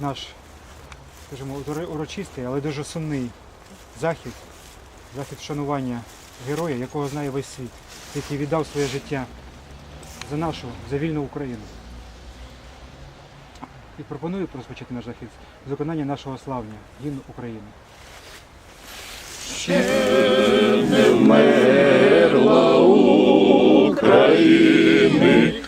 наш, скажімо, урочистий, але дуже сумний захід, захід вшанування героя, якого знає весь світ, який віддав своє життя за нашу, за вільну Україну. І пропоную розпочати наш захід з виконання нашого славня, гімн України. Ще не вмерла України.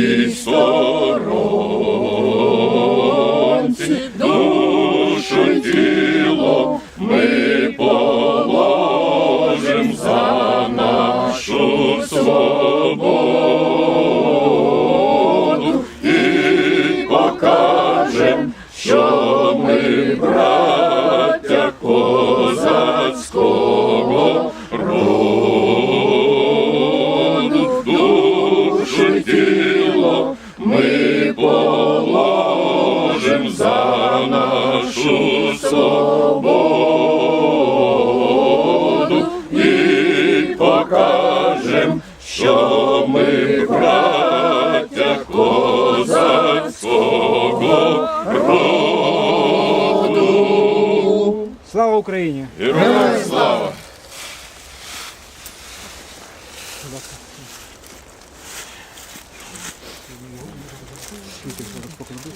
і сторонці, душу й тіло ми положим за нашу свободу і покажем, що ми брали. ми положим за нашу свободу і покажем, що ми браття козацького роду. Слава Україні! Героям слава! Thank you. Скільки вже покладуть?